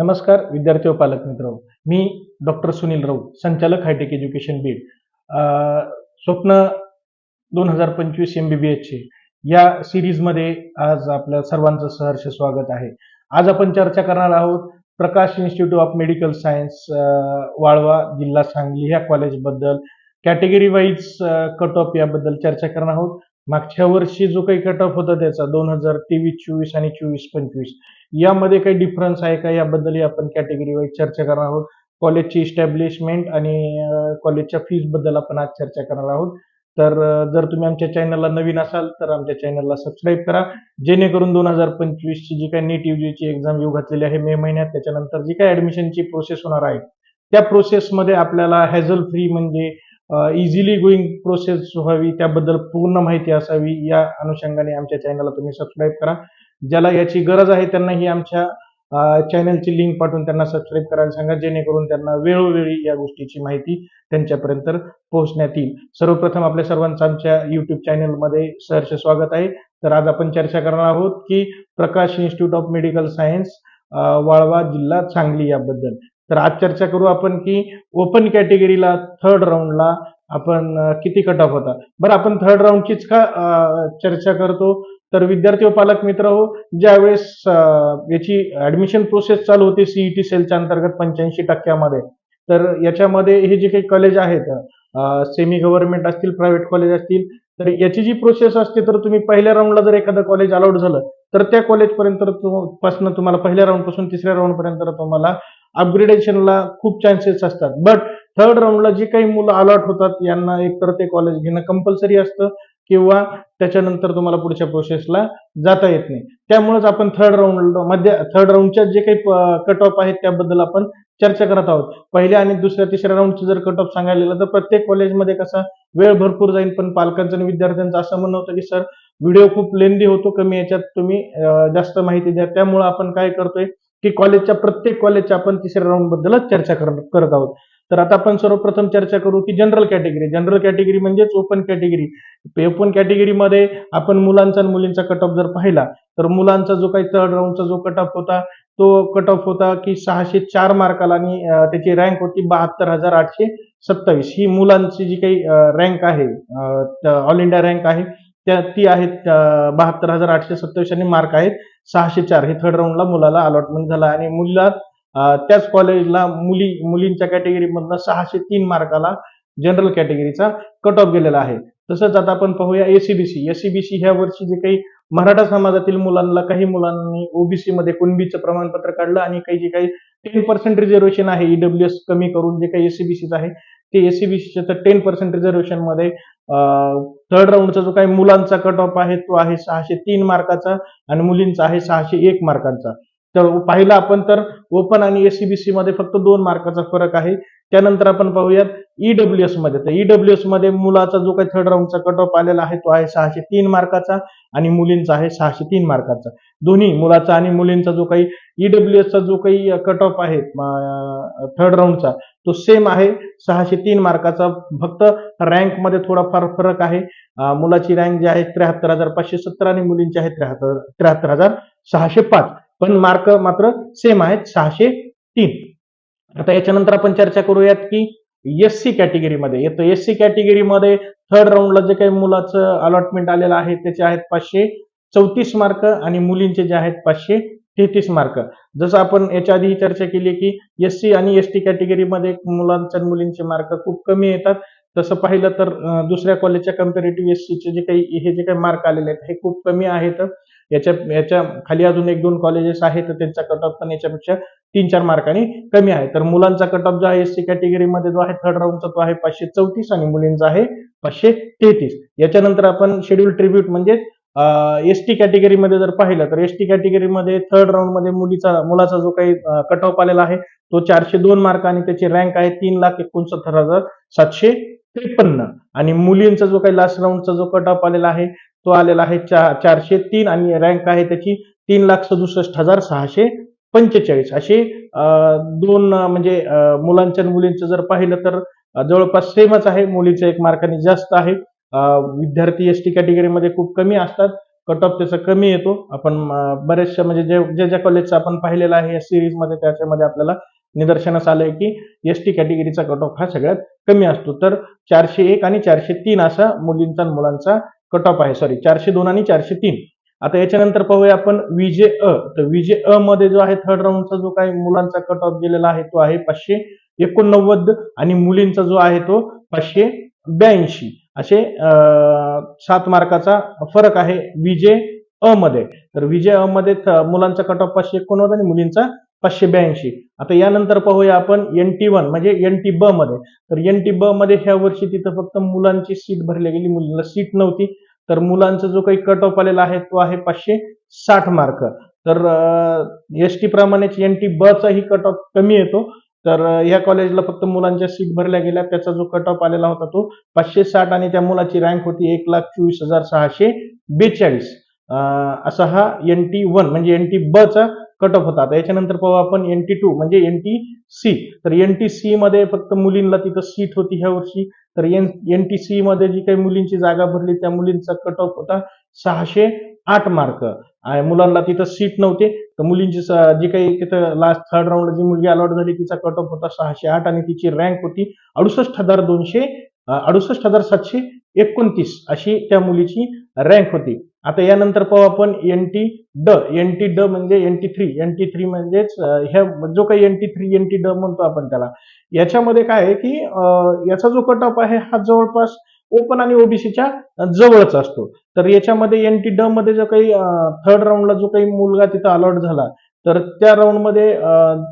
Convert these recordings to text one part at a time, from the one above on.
नमस्कार विद्यार्थी व पालक मित्र. मी डॉक्टर सुनील राऊत संचालक हायटेक एज्युकेशन बीड. स्वप्न दोन हजार पंचवीस एम बी बी एचचे या सिरीजमध्ये आज आपल्या सर्वांचं सहर्ष स्वागत आहे. आज आपण चर्चा करणार आहोत Prakash institute of medical science Walwa जिल्हा सांगली. ह्या कॉलेजबद्दल कॅटेगरी वाईज कट ऑफ याबद्दल चर्चा करणार आहोत. मागच्या वर्षी जो काही कट ऑफ होता त्याचा दोन हजार तेवीस चोवीस आणि चोवीस पंचवीस. यामध्ये काही डिफरन्स आहे का? याबद्दलही आपण कॅटेगरी वाईज चर्चा करणार आहोत. कॉलेजची इस्टॅब्लिशमेंट आणि कॉलेजच्या फीजबद्दल आपण आज चर्चा करणार आहोत. तर जर तुम्ही आमच्या चॅनलला नवीन असाल तर आमच्या चॅनलला सबस्क्राईब करा. जेणेकरून दोन हजार पंचवीसची जी काही नीट यूजीची एक्झाम येऊ घातलेली आहे मे महिन्यात त्याच्यानंतर जी काही ऍडमिशनची प्रोसेस होणार आहे त्या प्रोसेसमध्ये आपल्याला हॅझल फ्री म्हणजे इझिली गोईंग प्रोसेस व्हावी त्याबद्दल पूर्ण माहिती असावी या अनुषंगाने आमच्या चॅनलला तुम्ही सबस्क्राईब करा. ज्याला याची गरज आहे त्यांना ही आमच्या चॅनलची लिंक पाठवून त्यांना सबस्क्राईब करायला सांगा जेणेकरून त्यांना वेळोवेळी या गोष्टीची माहिती त्यांच्यापर्यंत पोहोचण्यात येईल. सर्वप्रथम आपल्या सर्वांचं आमच्या युट्यूब चॅनलमध्ये सहर्ष स्वागत आहे. तर आज आपण चर्चा करणार आहोत की Prakash institute of medical science Walwa जिल्हा सांगली याबद्दल. तर आज चर्चा करू आपण की ओपन कॅटेगरीला थर्ड राऊंडला आपण किती कट ऑफ होता. बरं आपण थर्ड राऊंडचीच का चर्चा करतो? तर विद्यार्थी व पालक मित्र हो ज्यावेळेस याची ऍडमिशन प्रोसेस चालू होती सीईटी सेलच्या अंतर्गत पंच्याऐंशी टक्क्यामध्ये तर याच्यामध्ये हे जे काही कॉलेज आहेत सेमी गव्हर्नमेंट असतील प्रायव्हेट कॉलेज असतील तर याची जी प्रोसेस असते तर तुम्ही पहिल्या राऊंडला जर एखादं कॉलेज अलाउड झालं तर त्या कॉलेजपर्यंत पासून तुम्हाला पहिल्या राऊंडपासून तिसऱ्या राऊंड पर्यंत तुम्हाला अपग्रेडेशनला खूप चान्सेस असतात. बट थर्ड राऊंडला जी काही मुलं अलॉट होतात यांना एकतर ते कॉलेज घेणं कंपल्सरी असतं किंवा त्याच्यानंतर तुम्हाला पुढच्या प्रोसेसला जाता येत नाही. त्यामुळेच आपण थर्ड राऊंडमध्ये थर्ड राऊंडच्या जे काही कट ऑफ आहेत त्याबद्दल आपण चर्चा करत आहोत. पहिल्या आणि दुसऱ्या तिसऱ्या राऊंडचे जर कट ऑफ सांगायला गेलं तर प्रत्येक कॉलेजमध्ये कसा वेळ भरपूर जाईल पण पालकांचं आणि विद्यार्थ्यांचं असं म्हणणं होतं की सर व्हिडिओ खूप लेंदी होतो कमी याच्यात तुम्ही जास्त माहिती द्या. त्यामुळे आपण काय करतोय की कॉलेजच्या प्रत्येक कॉलेजच्या आपण तिसऱ्या राऊंड बद्दलच चर्चा कर- करत आहोत. तर आता आपण सर्वप्रथम चर्चा करू की जनरल कॅटेगरी जनरल कॅटेगरी म्हणजेच ओपन कॅटेगरी ओपन कॅटेगरीमध्ये आपण मुलांचा आणि मुलींचा कट ऑफ जर पाहिला तर मुलांचा जो काही थर्ड राऊंडचा जो कट ऑफ होता तो कट ऑफ होता की सहाशे चार मार्काला आणि त्याची रँक होती बहात्तर हजार आठशे सत्तावीस. ही मुलांची जी काही रँक आहे ऑल इंडिया रँक आहे त्या ती आहेत बहात्तर हजार आठशे सत्तावीस आणि मार्क आहेत सहाशे चार. हे थर्ड राऊंडला मुलाला अलॉटमेंट झाला आणि मुलीला त्याच कॉलेजला मुली मुलींच्या कॅटेगरीमधनं सहाशे तीन मार्काला जनरल कॅटेगरीचा कट ऑफ गेलेला आहे. तसंच आता आपण पाहूया एसीबीसी एसीबीसी ह्या वर्षी जे काही मराठा समाजातील मुलांना काही मुलांनी ओबीसी मध्ये कुणबीचं प्रमाणपत्र काढलं आणि काही जे काही टेन पर्सेंट रिझर्वेशन आहे ईडब्ल्यू एस कमी करून जे काही एसीबीसीचं आहे ते एसीबीसीच्या तर टेन पर्सेंट रिझर्वेशनमध्ये थर्ड राऊंडचा जो काही मुलांचा कट ऑफ आहे तो आहे सहाशे तीन मार्काचा आणि मुलींचा आहे सहाशे एक मार्कांचा तर पाहिलं आपण तर ओपन आणि एसीबीसी मध्ये फक्त दोन मार्काचा फरक आहे. त्यानंतर आपण पाहूयात ईडब्ल्यू एसमध्ये. तर ईडब्ल्यू एसमध्ये मुलाचा जो काही थर्ड राऊंडचा कट ऑफ आलेला आहे तो आहे सहाशे तीन मार्काचा आणि मुलींचा आहे सहाशे तीन मार्काचा. दोन्ही मुलाचा आणि मुलींचा जो काही ईडब्ल्यू चा जो काही कट ऑफ आहे थर्ड राऊंडचा तो सेम आहे. सहाशे तीन मार्काचा फक्त रँकमध्ये थोडाफार फरक आहे. मुलाची रँक जी आहे त्र्याहत्तर हजार पाचशे सत्तर आणि मुलींची आहे त्र्याहत्तर त्र्याहत्तर हजार सहाशे पाच. पण मार्क मात्र सेम आहेत सहाशे तीन. आता याच्यानंतर आपण चर्चा करूयात की एस सी कॅटेगरीमध्ये येतो एस सी कॅटेगरीमध्ये थर्ड राऊंडला जे काही मुलाचं अलॉटमेंट आलेलं आहे त्याचे आहेत पाचशे चौतीस मार्क आणि मुलींचे जे आहेत पाचशे तेहतीस मार्क. जसं आपण याच्या आधी चर्चा केली की एस सी आणि एस टी कॅटेगरीमध्ये मुलांच्या आणि मुलींचे मार्क खूप कमी येतात. तसं पाहिलं तर दुसऱ्या कॉलेजच्या कम्पेरेटिव्ह एस चे जे काही हे जे काही मार्क आलेले आहेत हे खूप कमी आहेत. याच्या याच्या खाली अजून एक दोन कॉलेजेस आहेत तर त्यांचा कट ऑफ पण याच्यापेक्षा तीन चार मार्कांनी कमी आहे. तर मुलांचा कट ऑफ जो आहे एससी कॅटेगरीमध्ये जो आहे थर्ड राऊंडचा तो आहे पाचशे चौतीस आणि मुलींचा आहे पाचशे तेहतीस. याच्यानंतर आपण शेड्यूल ट्रिब्यूट म्हणजे एसटी कॅटेगरीमध्ये जर पाहिलं तर एस टी कॅटेगरीमध्ये थर्ड राऊंडमध्ये मुलीचा मुलाचा जो काही कट ऑफ आलेला आहे तो चारशे दोन मार्क आणि त्याची रँक आहे तीन लाख एकोणसत्तर हजार सातशे त्रेपन्न. आणि मुलींचा जो काही लास्ट राऊंडचा जो कट ऑफ आलेला आहे तो आलेला आहे चा- चारशे तीन आणि रँक आहे त्याची तीन लाख सदुसष्ट हजार सहाशे पंचेचाळीस. असे दोन म्हणजे मुलांच्या आणि मुलींचं जर पाहिलं तर जवळपास सेमच आहे. मुलीचं एक मार्काने जास्त आहे. विद्यार्थी एस टी कॅटेगरीमध्ये खूप कमी असतात. कट ऑफ त्याचा कमी येतो. आपण बऱ्याचशा म्हणजे जे जे ज्या कॉलेजचं आपण पाहिलेलं आहे या सिरीजमध्ये त्याच्यामध्ये आपल्याला निदर्शनास आलंय की एस टी कॅटेगरीचा कट ऑफ हा सगळ्यात कमी असतो. तर चारशे एक आणि चारशे तीन असा मुलींचा आणि मुलांचा कट ऑफ आहे. सॉरी चारशे दोन आणि चारशे तीन. आता याच्यानंतर पाहूया आपण विजे अ. तर विजे अ मध्ये जो आहे थर्ड राऊंडचा जो काही मुलांचा कट ऑफ गेलेला आहे तो आहे पाचशे एकोणनव्वद आणि मुलींचा जो आहे तो पाचशे ब्याऐंशी. असे सात मार्काचा फरक आहे विजे अ मध्ये. तर विजय अ मध्ये थ- मुलांचा कट ऑफ पाचशे एकोणनव्वद आणि मुलींचा पाचशे ब्याऐंशी. आता यानंतर पाहूया आपण एन टी वन म्हणजे एन टी ब मध्ये. तर एन टी ब मध्ये ह्या वर्षी तिथं फक्त मुलांची सीट भरली गेली. मुलींना सीट नव्हती. तर मुलांचा जो काही कट ऑफ आलेला आहे तो आहे पाचशे साठ मार्क तर एस टी प्रमाणेच एन टी ब चाही कट ऑफ कमी येतो. तर या कॉलेजला फक्त मुलांच्या सीट भरल्या गेल्या. त्याचा जो कट ऑफ आलेला होता तो पाचशे साठ आणि त्या मुलाची रँक होती एक लाख चोवीस हजार सहाशे बेचाळीस. असा हा एन टी वन म्हणजे एन टी ब चा कट ऑफ होता याच्यानंतर पाहू आपण एन टी टू म्हणजे एन टी सी तर एन टी सी मध्ये फक्त मुलींना तिथं सीट होती ह्या वर्षी. तर एन एन टी सी मध्ये जी काही मुलींची जागा भरली त्या मुलींचा कट ऑफ होता सहाशे आठ मार्क आणि मुलांना तिथं सीट नव्हते. तर मुलींची जी काही तिथं लास्ट थर्ड राऊंड जी मुलगी अलॉट झाली तिचा कट ऑफ होता सहाशे आठ आणि तिची रँक होती अडुसष्ट हजार दोनशे अडुसष्ट हजार सातशे एकोणतीस अशी त्या मुलीची रँक होती. आता यानंतर पाहू आपण एन टी ड एन टी ड म्हणजे N T three N T three म्हणजेच ह्या जो काही N T three N T ड म्हणतो आपण त्याला. याच्यामध्ये काय आहे की याचा जो कट ऑफ आहे हा जवळपास ओपन आणि ओबीसीच्या जवळच असतो. तर याच्यामध्ये एन टी ड मध्ये जो काही थर्ड राऊंडला जो काही मुलगा तिथं अलॉट झाला तर त्या राऊंडमध्ये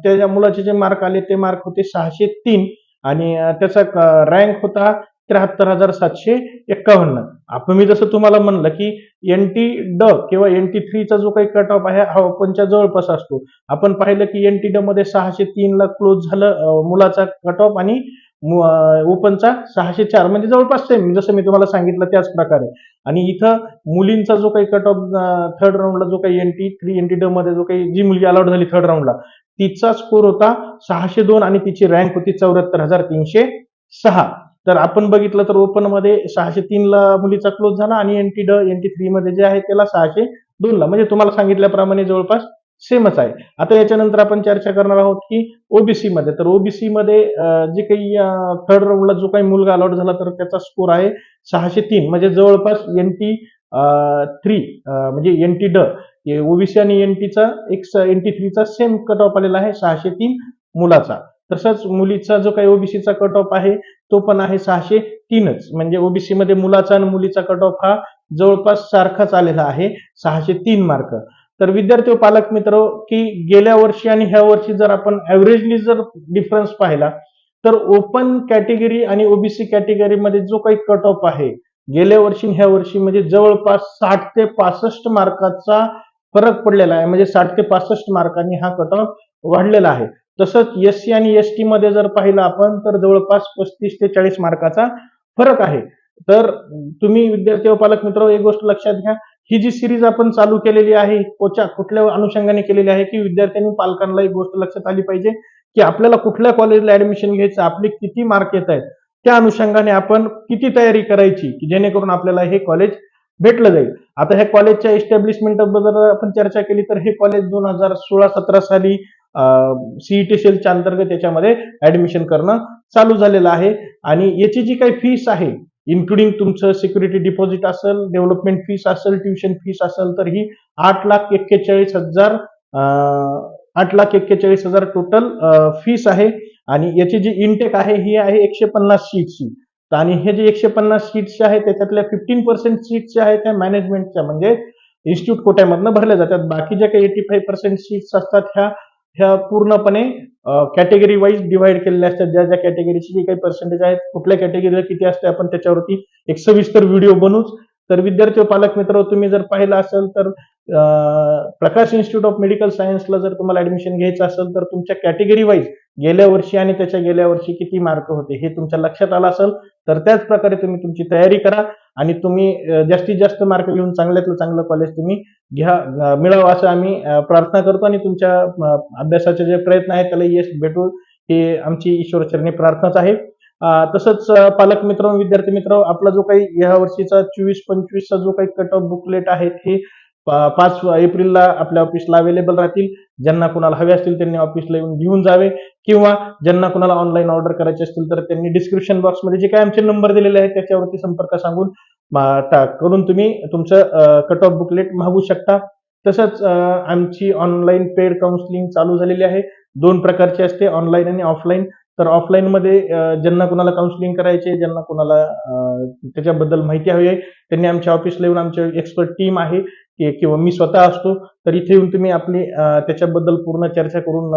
त्याच्या मुलाचे जे मार्क आले ते मार्क होते सहाशे तीन. आणि त्याचा रँक होता त्र्याहत्तर हजार सातशे एक्कावन्न आपण मी जसं तुम्हाला म्हणलं की एन टी ड किंवा एन टी थ्रीचा जो काही कट ऑफ आहे हा ओपनच्या जवळपास असतो. आपण पाहिलं की एन टी ड मध्ये सहाशे तीनला क्लोज झालं मुलाचा कट ऑफ आणि ओपनचा सहाशे चार. म्हणजे जवळपास सेम जसं मी तुम्हाला सांगितलं त्याच प्रकारे. आणि इथं मुलींचा जो काही कट ऑफ थर्ड राऊंडला जो काही N T three N T ड मध्ये जो काही जी मुलगी अलाउड झाली थर्ड राऊंडला तिचा स्कोर होता सहाशे दोन आणि तिची रँक होती चौऱ्याहत्तर हजार तीनशे सहा. तर आपण बघितलं तर ओपनमध्ये सहाशे तीनला मुलीचा क्लोज झाला आणि एन टी ड एन टी थ्री मध्ये जे आहे त्याला सहाशे दोनला म्हणजे तुम्हाला सांगितल्याप्रमाणे जवळपास सेमच आहे. आता याच्यानंतर आपण चर्चा करणार आहोत की ओबीसी मध्ये. तर ओबीसी मध्ये जे काही थर्ड राऊंडला जो काही मुलगा अलॉट झाला तर त्याचा स्कोर आहे सहाशे तीन. म्हणजे जवळपास एन टी थ्री म्हणजे एन टी ड ओबीसी आणि एन टीचा एक एन टी थ्रीचा सेम कट ऑफ आलेला आहे सहाशे तीन मुलाचा. तसंच मुलीचा जो काही ओबीसीचा कट ऑफ आहे तो पण आहे सहाशे तीनच. म्हणजे ओबीसी मध्ये मुलाचा आणि मुलीचा कट ऑफ हा जवळपास सारखाच आलेला आहे सहाशे तीन मार्क. तर विद्यार्थी पालक मित्र की गेल्या वर्षी आणि ह्या वर्षी जर आपण ऍव्हरेजली जर डिफरन्स पाहिला तर ओपन कॅटेगरी आणि ओबीसी कॅटेगरीमध्ये जो काही कट ऑफ आहे गेल्या वर्षी आणि ह्या वर्षी म्हणजे जवळपास साठ ते पासष्ट मार्काचा फरक पडलेला आहे. म्हणजे साठ ते पासष्ट मार्कांनी हा कट ऑफ वाढलेला आहे. तसंच एस सी आणि एस टी मध्ये जर पाहिलं आपण तर जवळपास पस्तीस ते चाळीस मार्काचा फरक आहे. तर तुम्ही विद्यार्थी व पालक मित्र एक गोष्ट लक्षात घ्या. ही जी सिरीज आपण चालू केलेली आहे कोच्या कुठल्या अनुषंगाने केलेली आहे की विद्यार्थ्यांनी पालकांना एक गोष्ट लक्षात आली पाहिजे की आपल्याला कुठल्या कॉलेजला ऍडमिशन घ्यायचं आपले किती मार्क येत आहेत त्या अनुषंगाने आपण किती तयारी करायची की जेणेकरून आपल्याला हे कॉलेज भेटलं जाईल. आता ह्या कॉलेजच्या एस्टॅब्लिशमेंटबद्दल आपण चर्चा केली तर हे कॉलेज दोन हजार सोळा सतरा साली सीईटी सेलच्या अंतर्गत त्याच्यामध्ये ऍडमिशन करणं चालू झालेलं आहे. आणि याची जी काही फीस आहे इन्क्लुडिंग तुमचं सिक्युरिटी डिपॉझिट असेल डेव्हलपमेंट फीस असेल ट्युशन फीस असेल तर ही आठ लाख एक्केचाळीस हजार आठ लाख एक्केचाळीस हजार टोटल फीस आहे. आणि याची जी इनटेक आहे ही आहे एकशे पन्नास सीटची आणि हे जे एकशे पन्नास सीट्स आहेत त्याच्यातल्या फिफ्टीन पर्सेंट सीट्स ज्या आहेत त्या मॅनेजमेंटच्या म्हणजे इन्स्टिट्यूट कोट्यामधनं भरल्या जातात. बाकी ज्या काही एटी फाईव्ह पर्सेंट सीट्स असतात ह्या ह्या पूर्णपणे कॅटेगरी वाईज डिवाइड केलेल्या असतात. ज्या ज्या कॅटेगरीची जी काही पर्सेंटेज आहेत कुठल्या कॅटेगरीला किती असते आपण त्याच्यावरती एक सविस्तर व्हिडिओ बनवूच तर विद्यार्थी पालक मित्र तुम्ही जर पाहिलं असेल तर प्रकाश इन्स्टिट्यूट ऑफ मेडिकल सायन्सला जर तुम्हाला ऍडमिशन घ्यायचं असेल तर तुमच्या कॅटेगरी वाईज गेल्या वर्षी आणि त्याच्या गेल्या वर्षी किती मार्क होते हे तुमच्या लक्षात आलं असेल तर त्याच प्रकारे तुम्ही तुमची तयारी करा आणि तुम्ही जास्तीत जास्त मार्क घेऊन चांगल्यातलं चांगलं कॉलेज तुम्ही घ्या मिळावं असं आम्ही प्रार्थना करतो आणि तुमच्या अभ्यासाचे जे प्रयत्न आहेत त्याला यश भेटू हे आमची ईश्वरचरणी प्रार्थनाच आहे. तसंच पालक मित्र विद्यार्थी मित्र आपला जो काही या वर्षीचा चोवीस पंचवीसचा जो काही कट ऑफ बुकलेट आहे हे पाच एप्रिलला आपल्या ऑफिसला अवेलेबल राहतील. ज्यांना कोणाला हवे असतील त्यांनी ऑफिसला येऊन घेऊन जावे. किंवा ज्यांना कोणाला ऑनलाईन ऑर्डर करायचे असतील तर त्यांनी डिस्क्रिप्शन बॉक्समध्ये जे काय आमचे नंबर दिलेले आहेत त्याच्यावरती संपर्क सांगून मा- करून तुम्ही तुमचं कट ऑफ बुकलेट मागू शकता. तसंच आमची ऑनलाईन पेड काउन्सिलिंग चालू झालेली आहे. दोन प्रकारची असते ऑनलाईन आणि ऑफलाईन तर ऑफलाईनमध्ये ज्यांना कोणाला काउन्सिलिंग करायचे ज्यांना कोणाला त्याच्याबद्दल माहिती हवी आहे त्यांनी आमच्या ऑफिसला येऊन आमची एक्सपर्ट टीम आहे. किंवा मी स्वतः असतो तर इथे येऊन तुम्ही आपली त्याच्याबद्दल पूर्ण चर्चा करून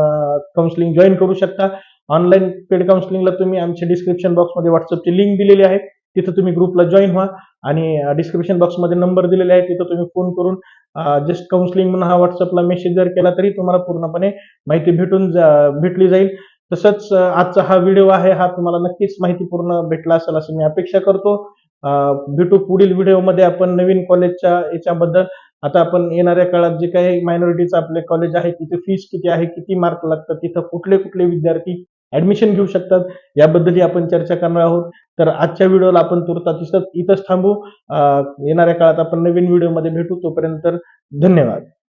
काउन्सिलिंग जॉईन करू शकता. ऑनलाईन पेड काउन्सिलिंगला तुम्ही आमच्या डिस्क्रिप्शन बॉक्समध्ये व्हॉट्सअपची लिंक दिलेली आहे. तिथं तुम्ही ग्रुपला जॉईन व्हा आणि डिस्क्रिप्शन बॉक्समध्ये नंबर दिलेले आहे तिथं तुम्ही फोन करून जस्ट काउन्सिलिंग म्हणून हा व्हॉट्सअपला मेसेज जर केला तरी तुम्हाला पूर्णपणे माहिती भेटून जा- भेटली जाईल. तसंच आजचा हा व्हिडिओ आहे. हा तुम्हाला नक्कीच माहिती पूर्ण भेटला असेल असं मी अपेक्षा करतो. भेटू पुढील व्हिडिओमध्ये आपण नवीन कॉलेजच्या याच्याबद्दल. आता आपण येणाऱ्या काळात जे काही मायनॉरिटीचं आपले कॉलेज आहे तिथे फीस किती आहे किती मार्क लागतात तिथं कुठले कुठले विद्यार्थी ऍडमिशन घेऊ शकतात याबद्दलही आपण चर्चा करणार आहोत. तर आजच्या व्हिडिओला आपण तुर्तास इथंच थांबू. येणाऱ्या काळात आपण नवीन व्हिडिओमध्ये भेटू. तोपर्यंत धन्यवाद.